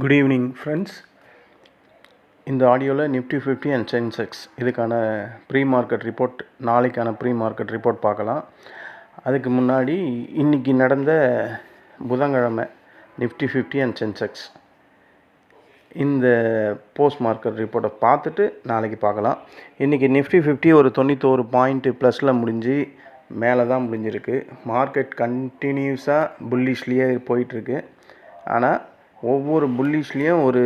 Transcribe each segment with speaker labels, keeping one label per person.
Speaker 1: Good evening friends இந்த ஆடியோவில் Nifty fifty and Sensex இதுக்கான ப்ரீ மார்க்கெட் ரிப்போர்ட் நாளைக்கான ப்ரீ மார்க்கெட் ரிப்போர்ட் பார்க்கலாம். அதுக்கு முன்னாடி இன்றைக்கி நடந்த புதன்கிழமை நிஃப்டி ஃபிஃப்டி அண்ட் சென்செக்ஸ் இந்த போஸ்ட் மார்க்கெட் ரிப்போர்ட்டை பார்த்துட்டு நாளைக்கு பார்க்கலாம். இன்றைக்கி நிஃப்டி ஃபிஃப்டி ஒரு தொண்ணூத்தோரு பாயிண்ட்டு ப்ளஸில் முடிஞ்சு மேலே தான் முடிஞ்சிருக்கு. மார்க்கெட் கண்டினியூஸாக புல்லிஷ்லேயே போயிட்டுருக்கு ஆனால் ஒவ்வொரு புல்லிஷ்லேயும் ஒரு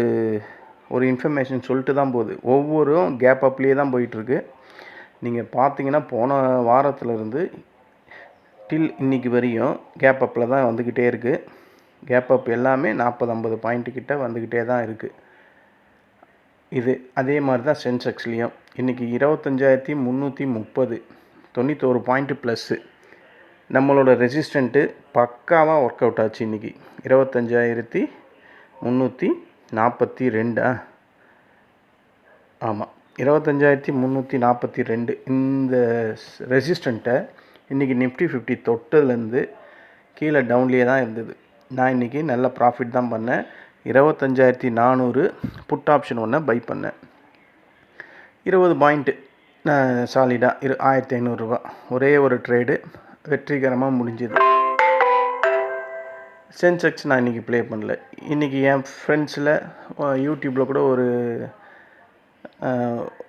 Speaker 1: ஒரு இன்ஃபர்மேஷன் சொல்லிட்டு தான் போகுது. ஒவ்வொரும் கேப் அப்லேயே தான் போயிட்டுருக்கு. நீங்கள் பார்த்தீங்கன்னா போன வாரத்துலேருந்து டில் இன்னைக்கு வரையும் கேப் அப்பில் தான் வந்துக்கிட்டே இருக்குது கேப் அப் எல்லாமே நாற்பது ஐம்பது பாயிண்ட்டுக்கிட்ட வந்துக்கிட்டே தான் இருக்குது இது அதே மாதிரி தான் சென்செக்ஸ்லேயும் இன்றைக்கி இருபத்தஞ்சாயிரத்தி முந்நூற்றி முப்பது தொண்ணூத்தோரு பாயிண்ட்டு ப்ளஸ்ஸு நம்மளோட ரெசிஸ்டண்ட்டு பக்காவாக ஒர்க் அவுட் ஆச்சு இன்றைக்கி இருபத்தஞ்சாயிரத்தி முந்நூற்றி நாற்பத்தி ரெண்டா ஆமாம். இருபத்தஞ்சாயிரத்தி முந்நூற்றி நாற்பத்தி ரெண்டு. இந்த ரெசிஸ்டண்ட்டை இன்றைக்கி நிஃப்டி ஃபிஃப்டி தொட்டதுலேருந்து கீழே டவுன்லேயே தான் இருந்தது. நான் இன்றைக்கி நல்ல ப்ராஃபிட் தான் பண்ணேன். இருபத்தஞ்சாயிரத்தி நானூறு புட் ஆப்ஷன் ஒன்று பை பண்ணேன். இருபது பாயிண்ட்டு சாலிடாக இரு ஆயிரத்தி ஐநூறுரூவா ஒரே ஒரு ட்ரேடு வெற்றிகரமாக முடிஞ்சுது. சென்செக்ஸ் நான் இன்றைக்கி ப்ளே பண்ணல. இன்றைக்கி என் ஃப்ரெண்ட்ஸில் யூடியூப்பில் கூட ஒரு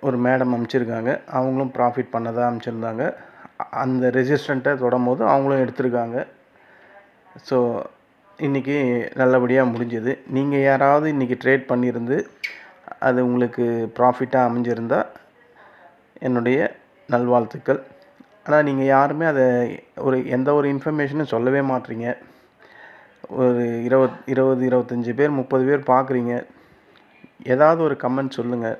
Speaker 1: ஒரு மேடம் அனுப்பிச்சிருக்காங்க அவங்களும் ப்ராஃபிட் பண்ணதாக அனுப்பிச்சிருந்தாங்க அந்த ரெசிஸ்டண்ட்டை தொடும் போது அவங்களும் எடுத்திருக்காங்க. ஸோ இன்றைக்கி நல்லபடியாக முடிஞ்சது. நீங்கள் யாராவது இன்றைக்கி ட்ரேட் பண்ணியிருந்து அது உங்களுக்கு ப்ராஃபிட்டாக அமைஞ்சிருந்தால் என்னுடைய நல்வாழ்த்துக்கள். ஆனால் நீங்கள் யாருமே அதை ஒரு எந்த ஒரு இன்ஃபர்மேஷனும் சொல்லவே மாட்றீங்க ஒரு இருபத் இருபது இருபத்தஞ்சி பேர் முப்பது பேர் பார்க்குறீங்க. ஏதாவது ஒரு கமெண்ட் சொல்லுங்கள்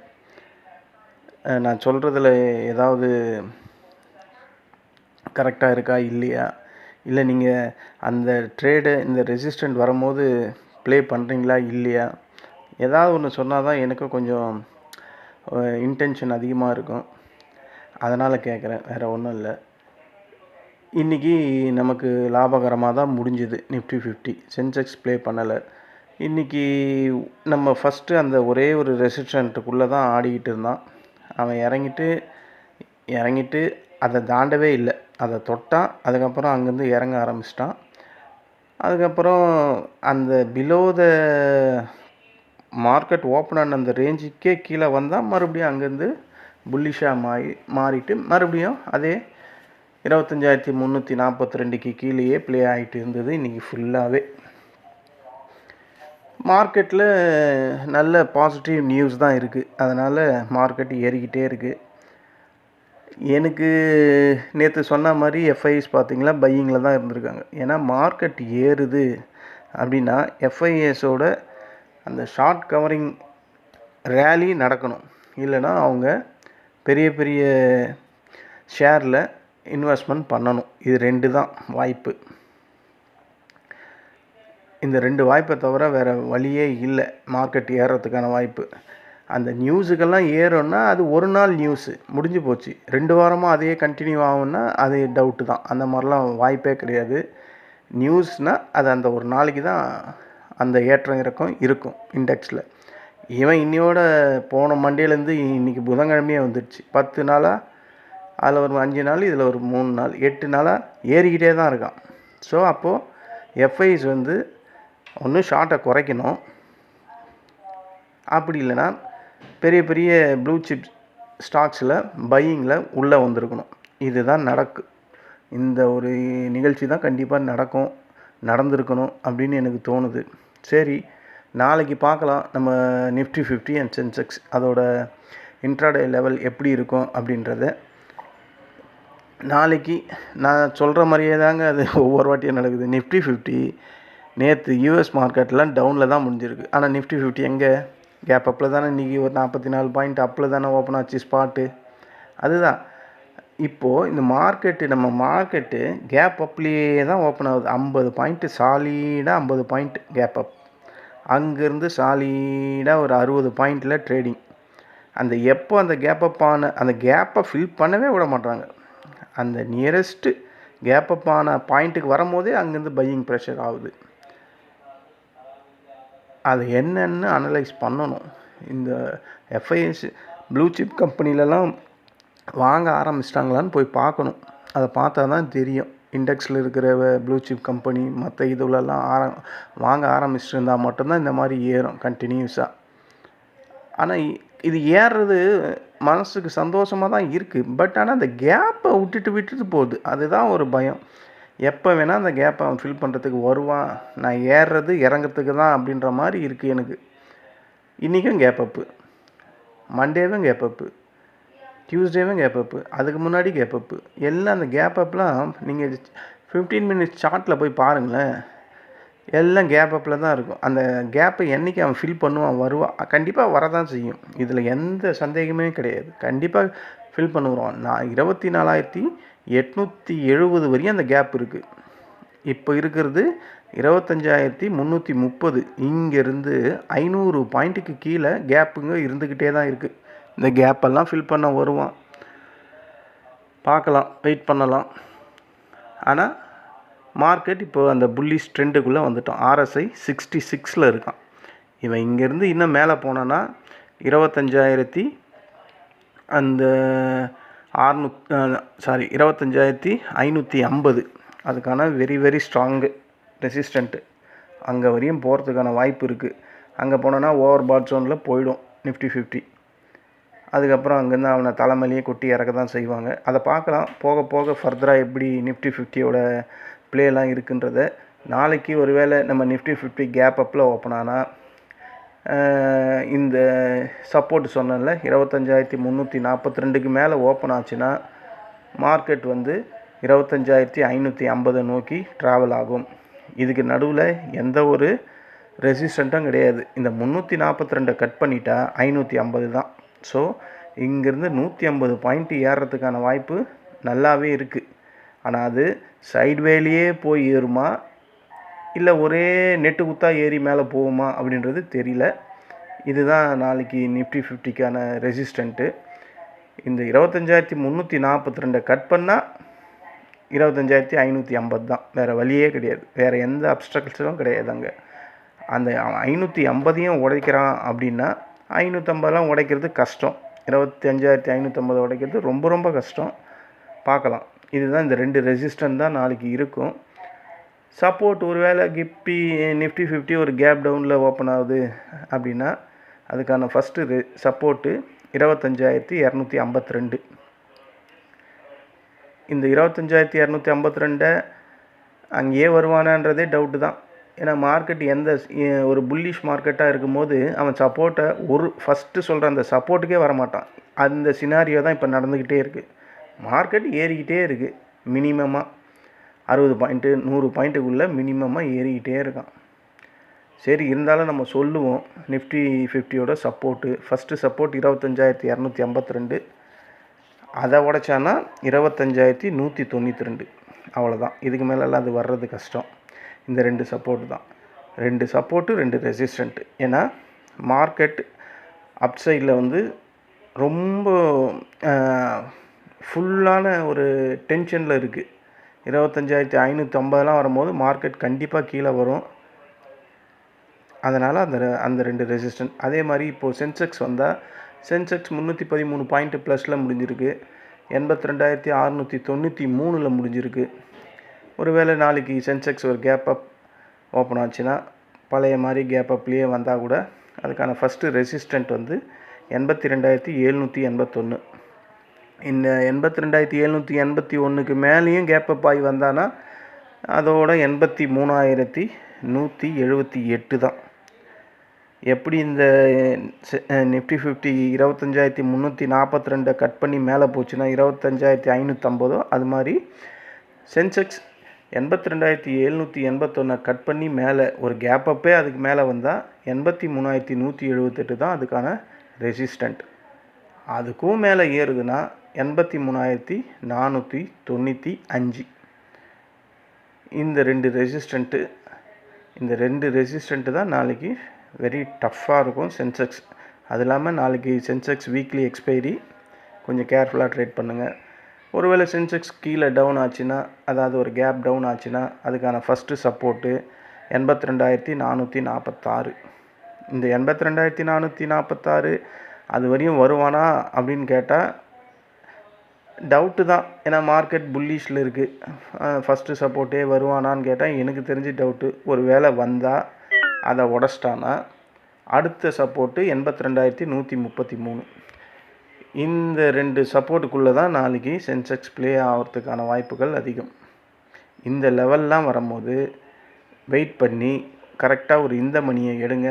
Speaker 1: நான் சொல்கிறதுல ஏதாவது கரெக்டாக இருக்கா இல்லையா? இல்லை நீங்கள் அந்த ட்ரேடு இந்த ரெசிஸ்டண்ட் வரும்போது ப்ளே பண்ணுறீங்களா இல்லையா? ஏதாவது ஒன்று சொன்னால் தான் எனக்கும் கொஞ்சம் இன்டென்ஷன் அதிகமாக இருக்கும். அதனால் கேட்குறேன் வேறு ஒன்றும் இல்லை. இன்றைக்கி நமக்கு லாபகரமாக தான் முடிஞ்சுது. நிஃப்டி ஃபிஃப்டி சென்செக்ஸ் ப்ளே பண்ணலை. இன்றைக்கி நம்ம ஃபஸ்ட்டு அந்த ஒரே ஒரு ரெசிஸ்டண்ட்டுக்குள்ளே தான் ஆடிக்கிட்டு இருந்தான். அவன் இறங்கிட்டு இறங்கிட்டு அதை தாண்டவே இல்லை. அதை தொட்டான். அதுக்கப்புறம் அங்கேருந்து இறங்க ஆரம்பிச்சிட்டான். அதுக்கப்புறம் அந்த பிலோ த மார்க்கெட் ஓப்பன் ஆன அந்த ரேஞ்சுக்கே கீழே வந்தால் மறுபடியும் அங்கேருந்து புல்லிஷாக மாறி மாறிட்டு மறுபடியும் அதே இருபத்தஞ்சாயிரத்தி முந்நூற்றி நாற்பத்தி ரெண்டுக்கு கீழேயே ப்ளே ஆகிட்டு இருந்தது. இன்றைக்கி ஃபுல்லாகவே மார்க்கெட்டில் நல்ல பாசிட்டிவ் நியூஸ் தான் இருக்குது அதனால் மார்க்கெட் ஏறிக்கிட்டே இருக்குது எனக்கு நேற்று சொன்ன மாதிரி எஃப்ஐஎஸ் பார்த்திங்கன்னா பையிங்கில் தான் இருந்திருக்காங்க. ஏன்னா மார்க்கெட் ஏறுது அப்படின்னா எஃப்ஐஎஸோட அந்த ஷார்ட் கவரிங் ரேலி நடக்கணும். இல்லைன்னா அவங்க பெரிய பெரிய ஷேரில் இன்வெஸ்ட்மெண்ட் பண்ணணும். இது ரெண்டு தான் வாய்ப்பு. இந்த ரெண்டு வாய்ப்பை தவிர வேறு வழியே இல்லை. மார்க்கெட் ஏறுறதுக்கான வாய்ப்பு. அந்த நியூஸுக்கெல்லாம் ஏறும்னா அது ஒரு நாள் நியூஸு முடிஞ்சு போச்சு. ரெண்டு வாரமாக அதையே கண்டினியூ ஆகும்னா அது டவுட்டு தான். அந்த மாதிரிலாம் வாய்ப்பே கிடையாது. நியூஸ்னால் அது அந்த ஒரு நாளைக்கு தான் அந்த ஏற்றம் இறக்கம் இருக்கும் இண்டெக்ஸில் இவன் இன்னையோட போன மண்டேலேருந்து இன்றைக்கி புதன்கிழமையே வந்துடுச்சு. பத்து நாளாக அதில் ஒரு அஞ்சு நாள் இதில் ஒரு மூணு நாள் எட்டு நாளாக ஏறிக்கிட்டே தான் இருக்கான். ஸோ அப்போது எஃப்ஐஸ் வந்து ஒன்று ஷார்ட்டை குறைக்கணும். அப்படி இல்லைன்னா பெரிய பெரிய ப்ளூ சிப் ஸ்டாக்ஸில் பையிங்கில் உள்ளே வந்திருக்கணும். இதுதான் நடக்கு. இந்த ஒரு நிகழ்ச்சி தான் கண்டிப்பாக நடக்கும் நடந்திருக்கணும் அப்படின்னு எனக்கு தோணுது. சரி நாளைக்கு பார்க்கலாம். நம்ம நிஃப்டி ஃபிஃப்டி அண்ட் சென்செக்ஸ் அதோட இன்ட்ராடே லெவல் எப்படி இருக்கும் அப்படின்றத. நாளைக்கு நான் சொல்கிற மாதிரியே தாங்க அது ஒவ்வொரு வாட்டியும் நடக்குது. நிஃப்டி ஃபிஃப்டி நேற்று யூஎஸ் மார்க்கெட்லாம் டவுனில் தான் முடிஞ்சிருக்கு. ஆனால் நிஃப்டி ஃபிஃப்டி எங்கே? கேப் அப்பில் தானே இன்றைக்கி ஒரு நாற்பத்தி நாலு பாயிண்ட் அப்பில் தானே ஓப்பன் ஆச்சு ஸ்பாட்டு அதுதான். இப்போது இந்த மார்க்கெட்டு நம்ம மார்க்கெட்டு கேப் அப்லேயே தான் ஓப்பன் ஆகுது. ஐம்பது பாயிண்ட்டு சாலிடாக ஐம்பது பாயிண்ட் கேப் அப் அங்கேருந்து சாலிடாக ஒரு அறுபது பாயிண்டில் ட்ரேடிங் அந்த எப்போ அந்த கேப் அப் ஆன அந்த கேப்பை ஃபில் பண்ணவே விட மாட்டாங்க அந்த நியரஸ்ட்டு கேப்பப்பான பாயிண்ட்டுக்கு வரும்போதே அங்கேருந்து பையிங் ப்ரெஷர் ஆகுது. அது என்னன்னு அனலைஸ் பண்ணணும். இந்த எஃப்ஐஎஸ் ப்ளூ சிப் கம்பெனிலலாம் வாங்க ஆரம்பிச்சிட்டாங்களான்னு போய் பார்க்கணும். அதை பார்த்தா தான் தெரியும். இண்டெக்ஸில் இருக்கிற ப்ளூ சிப் கம்பெனி மற்ற இதுலலாம் ஆர வாங்க ஆரம்பிச்சிட்டு இருந்தால் மட்டும்தான் இந்த மாதிரி ஏறும் கண்டினியூஸாக ஆனால் இது ஏறுறது மனசுக்கு சந்தோஷமாக தான் இருக்குது பட் ஆனால் அந்த கேப்பை விட்டுட்டு விட்டுட்டு போகுது. அதுதான் ஒரு பயம். எப்போ வேணால் அந்த கேப்பை அவன் ஃபில் பண்ணுறதுக்கு வருவான். நான் ஏறுறது இறங்கிறதுக்கு தான் அப்படின்ற மாதிரி இருக்குது எனக்கு. இன்றைக்கும் கேப் அப்பு மண்டேவும் கேப் அப்பு டியூஸ்டேவும் கேப் அப்பு அதுக்கு முன்னாடி கேப் அப்பு எல்லாம் அந்த கேப் அப்லாம் நீங்கள் ஃபிஃப்டீன் மினிட்ஸ் சார்ட்டில் போய் பாருங்களேன். எல்லாம் கேப் அப்பில் தான் இருக்கும். அந்த கேப்பை என்றைக்கு அவன் ஃபில் பண்ணுவான் வருவான் கண்டிப்பாக வரதான் செய்யும். இதில் எந்த சந்தேகமே கிடையாது. கண்டிப்பாக ஃபில் பண்ணுவான். நான் இருபத்தி நாலாயிரத்தி எட்நூற்றி எழுபது வரையும் அந்த கேப் இருக்குது இப்போ இருக்கிறது இருபத்தஞ்சாயிரத்தி முந்நூற்றி முப்பது. இங்கேருந்து ஐநூறு பாயிண்ட்டுக்கு கீழே கேப்புங்க இருந்துக்கிட்டே தான் இருக்குது இந்த கேப்பெல்லாம் ஃபில் பண்ண வருவான். பார்க்கலாம் வெயிட் பண்ணலாம். ஆனால் மார்க்கெட் இப்போ அந்த புல்லிஷ் ட்ரெண்டுக்குள்ளே வந்துட்டோம் ஆர்எஸ்ஐ சிக்ஸ்டி சிக்ஸில் இருக்கான். இவன் இங்கேருந்து இன்னும் மேலே போனான்னா இருபத்தஞ்சாயிரத்தி அந்த ஆறுநூ சாரி இருபத்தஞ்சாயிரத்தி ஐநூற்றி ஐம்பது. அதுக்கான வெரி வெரி ஸ்ட்ராங்கு ரெசிஸ்டண்ட்டு அங்கே வரையும் போகிறதுக்கான வாய்ப்பு இருக்குது அங்கே போனோன்னா ஓவர் பாட் ஜோனில் போயிடும் நிஃப்டி ஃபிஃப்டி அதுக்கப்புறம் அங்கேருந்து அவனை தலைமையிலேயே கொட்டி இறக்க தான் செய்வாங்க. அதை பார்க்கலாம். போக போக ஃபர்தராக எப்படி நிஃப்டி ஃபிஃப்டியோட ப்ளேலாம் இருக்குன்றத நாளைக்கு ஒருவேளை நம்ம நிஃப்டி ஃபிஃப்டி கேப் அப்பில் ஓப்பன் ஆனால் இந்த சப்போர்ட் சொன்னேன்ல இருபத்தஞ்சாயிரத்தி முந்நூற்றி நாற்பத்தி ரெண்டுக்கு மேலே ஓப்பன் ஆச்சுன்னா மார்க்கெட் வந்து இருபத்தஞ்சாயிரத்தி ஐநூற்றி ஐம்பதை நோக்கி ட்ராவல் ஆகும். இதுக்கு நடுவில் எந்த ஒரு ரெசிஸ்டண்ட்டும் கிடையாது. இந்த முந்நூற்றி நாற்பத்தி ரெண்டை கட் பண்ணிட்டா ஐநூற்றி ஐம்பது தான். ஸோ இங்கேருந்து நூற்றி ஐம்பது பாயிண்ட் ஏறுறதுக்கான வாய்ப்பு நல்லாவே இருக்குது ஆனால் அது சைட்வேலியே போய் ஏறுமா? இல்லை ஒரே நெட்டு குத்தா ஏறி மேலே போகுமா அப்படின்றது தெரியல. இதுதான் நாளைக்கு நிஃப்டி ஃபிஃப்டிக்கான ரெசிஸ்டண்ட்டு இந்த இருபத்தஞ்சாயிரத்தி முந்நூற்றி நாற்பத்தி ரெண்டை கட் பண்ணால் இருபத்தஞ்சாயிரத்தி ஐநூற்றி ஐம்பது தான். வேறு வழியே கிடையாது. வேறு எந்த அப்ஸ்ட்ரக்சரும் கிடையாது அங்கே. அந்த ஐநூற்றி ஐம்பதையும் உடைக்கிறான் அப்படின்னா ஐநூற்றம்பதெல்லாம் உடைக்கிறது கஷ்டம். இருபத்தஞ்சாயிரத்தி ஐநூற்றம்பது உடைக்கிறது ரொம்ப ரொம்ப கஷ்டம். பார்க்கலாம். இதுதான் இந்த ரெண்டு ரெசிஸ்டன்ட் தான் நாளைக்கு இருக்கும். சப்போர்ட் ஒருவேளை கிப்பி நிஃப்டி ஃபிஃப்டி ஒரு கேப் டவுனில் ஓப்பன் ஆகுது அப்படின்னா அதுக்கான ஃபஸ்ட்டு ரெ சப்போர்ட்டு இருபத்தஞ்சாயிரத்தி இரநூத்தி ஐம்பத்தி ரெண்டு. இந்த இருபத்தஞ்சாயிரத்தி இரநூத்தி ஐம்பத்தி ரெண்டை அங்கேயே வருவானான்றதே டவுட்டு தான். ஏன்னா மார்க்கெட் எந்த ஒரு புல்லிஷ் மார்க்கெட்டாக இருக்கும்போது அவன் சப்போர்ட்டை ஒரு ஃபஸ்ட்டு சொல்கிற அந்த சப்போர்ட்டுக்கே வரமாட்டான். அந்த சினாரியோ தான் இப்போ நடந்துக்கிட்டே இருக்குது மார்க்கெட் ஏறிக்கிட்டே இருக்குது மினிமமாக அறுபது பாயிண்ட்டு நூறு பாயிண்ட்டுக்குள்ளே மினிமமாக ஏறிக்கிட்டே இருக்கான். சரி இருந்தாலும் நம்ம சொல்லுவோம். நிஃப்டி ஃபிஃப்டியோட சப்போர்ட்டு ஃபஸ்ட்டு சப்போர்ட் இருபத்தஞ்சாயிரத்தி இரநூத்தி ஐம்பத்தி ரெண்டு. அதை உடைச்சானா இருபத்தஞ்சாயிரத்தி நூற்றி தொண்ணூற்றி ரெண்டு. அவ்வளோதான் இதுக்கு மேலெல்லாம் அது வர்றது கஷ்டம். இந்த ரெண்டு சப்போர்ட் தான். ரெண்டு சப்போர்ட்டு ரெண்டு ரெசிஸ்டண்ட்டு ஏன்னா மார்க்கெட் அப்சைடில் வந்து ரொம்ப ஃபுல்லான ஒரு டென்ஷனில் இருக்குது இருபத்தஞ்சாயிரத்தி ஐநூற்றி ஐம்பதுலாம் வரும்போது மார்க்கெட் கண்டிப்பாக கீழே வரும். அதனால் அந்த அந்த ரெண்டு ரெசிஸ்டன்ட் அதே மாதிரி இப்போது சென்செக்ஸ் வந்தால் சென்செக்ஸ் முந்நூற்றி பதிமூணு பாயிண்ட்டு ப்ளஸில் முடிஞ்சிருக்கு. எண்பத்தி ரெண்டாயிரத்தி அறநூற்றி தொண்ணூற்றி மூணில் முடிஞ்சிருக்கு. ஒருவேளை நாளைக்கு சென்செக்ஸ் ஒரு கேப் அப் ஓப்பன் ஆச்சுன்னா பழைய மாதிரி கேப் அப்லேயே வந்தால் கூட அதுக்கான ஃபஸ்ட்டு ரெசிஸ்டண்ட் வந்து எண்பத்தி ரெண்டாயிரத்தி எழுநூற்றி எண்பத்தொன்று இந்த எண்பத்தி ரெண்டாயிரத்தி எழுநூற்றி எண்பத்தி ஒன்றுக்கு மேலேயும் கேப்பப் ஆகி வந்தானா அதோட எண்பத்தி மூணாயிரத்தி நூற்றி எழுபத்தி எட்டு தான். எப்படி இந்த நிஃப்டி ஃபிஃப்டி இருபத்தஞ்சாயிரத்தி முந்நூற்றி நாற்பத்தி ரெண்டை கட் பண்ணி மேலே போச்சுன்னா இருபத்தஞ்சாயிரத்தி ஐநூற்றம்பதோ அது மாதிரி சென்செக்ஸ் எண்பத்தி ரெண்டாயிரத்தி எழுநூற்றி எண்பத்தொன்னை கட் பண்ணி மேலே ஒரு கேப்பப்பே அதுக்கு மேலே வந்தால் எண்பத்தி மூணாயிரத்தி நூற்றி எழுபத்தெட்டு தான் அதுக்கான ரெசிஸ்டண்ட் அதுக்கும் மேலே ஏறுதுன்னா எண்பத்தி மூணாயிரத்தி நானூற்றி தொண்ணூற்றி அஞ்சு. இந்த ரெண்டு ரெசிஸ்டண்ட்டு இந்த ரெண்டு ரெசிஸ்டண்ட்டு தான் நாளைக்கு வெரி டஃப்பாக இருக்கும் சென்செக்ஸ் அது இல்லாமல் நாளைக்கு சென்செக்ஸ் வீக்லி எக்ஸ்பைரி கொஞ்சம் கேர்ஃபுல்லாக ட்ரேட் பண்ணுங்கள் ஒருவேளை சென்செக்ஸ் கீழே டவுன் ஆச்சுன்னா அதாவது ஒரு கேப் டவுன் ஆச்சுன்னா அதுக்கான ஃபஸ்ட்டு சப்போர்ட்டு எண்பத்தி ரெண்டாயிரத்தி நானூற்றி நாற்பத்தாறு. இந்த எண்பத்தி ரெண்டாயிரத்தி நானூற்றி நாற்பத்தாறு அது வரையும் வருவானா அப்படின்னு கேட்டால் டவுட்டு தான். ஏன்னா மார்க்கெட் புல்லிஷில் இருக்குது ஃபஸ்ட்டு சப்போர்ட்டே வருவானான்னு கேட்டால் எனக்கு தெரிஞ்சு டவுட்டு ஒரு வேளை வந்தால் அதை உடச்சிட்டானா அடுத்த சப்போர்ட்டு எண்பத்தி ரெண்டாயிரத்தி நூற்றி முப்பத்தி மூணு. இந்த ரெண்டு சப்போர்ட்டுக்குள்ளே தான் நாளைக்கு சென்செக்ஸ் ப்ளே ஆகிறதுக்கான வாய்ப்புகள் அதிகம். இந்த லெவல்லாம் வரும்போது வெயிட் பண்ணி கரெக்டாக ஒரு இந்த மணியை எடுங்க.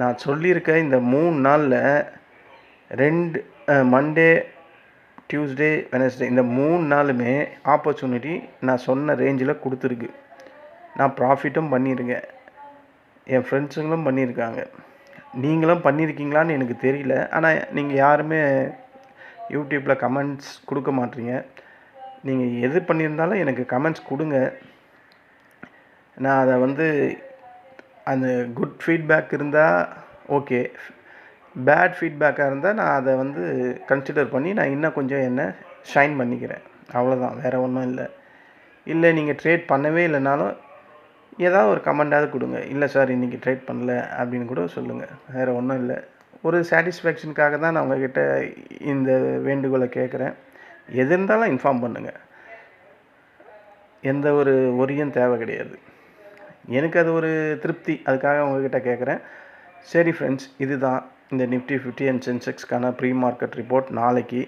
Speaker 1: நான் சொல்லியிருக்க இந்த மூணு நாளில் ரெண்டு மண்டே டியூஸ்டே வெனஸ்டே இந்த மூணு நாளுமே ஆப்பர்ச்சுனிட்டி நான் சொன்ன ரேஞ்சில் கொடுத்துருக்கு. நான் ப்ராஃபிட்டும் பண்ணியிருக்கேன். என் ஃப்ரெண்ட்ஸுங்களும் பண்ணியிருக்காங்க. நீங்களும் பண்ணியிருக்கீங்களான்னு எனக்கு தெரியல. ஆனால் நீங்கள் யாருமே யூடியூப்பில் கமெண்ட்ஸ் கொடுக்க மாட்டீங்க. நீங்கள் எது பண்ணியிருந்தாலும் எனக்கு கமெண்ட்ஸ் கொடுங்க. நான் அதை வந்து அந்த குட் ஃபீட்பேக் இருந்தால் ஓகே பேட் ஃபீட்பேக்காக இருந்தால் நான் அதை வந்து கன்சிடர் பண்ணி நான் இன்னும் கொஞ்சம் என்ன ஷைன் பண்ணிக்கிறேன். அவ்வளோதான் வேறு ஒன்றும் இல்லை. இல்லை நீங்கள் ட்ரேட் பண்ணவே இல்லைனாலும் ஏதாவது ஒரு கமெண்டாவது கொடுங்க. இல்லை சார் இன்றைக்கி ட்ரேட் பண்ணல அப்படின்னு கூட சொல்லுங்கள் வேறு ஒன்றும் இல்லை. ஒரு சாட்டிஸ்ஃபேக்ஷனுக்காக தான் நான் உங்ககிட்ட இந்த வேண்டுகோளை கேட்குறேன். எது இருந்தாலும் இன்ஃபார்ம் பண்ணுங்கள் எந்த ஒரு ஒரியும் தேவை கிடையாது. எனக்கு அது ஒரு திருப்தி. அதுக்காக உங்ககிட்ட கேட்குறேன். சரி ஃப்ரெண்ட்ஸ் இதுதான். இந்த நிஃப்டி ஃபிஃப்டி அண்ட் சென்செக்ஸ்க்கான ப்ரீ மார்க்கெட் ரிப்போர்ட் நாளைக்கு.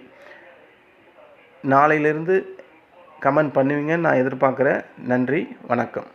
Speaker 1: நாளையிலிருந்து கமெண்ட் பண்ணுவீங்கன்னு நான் எதிர்பார்க்குறேன். நன்றி வணக்கம்.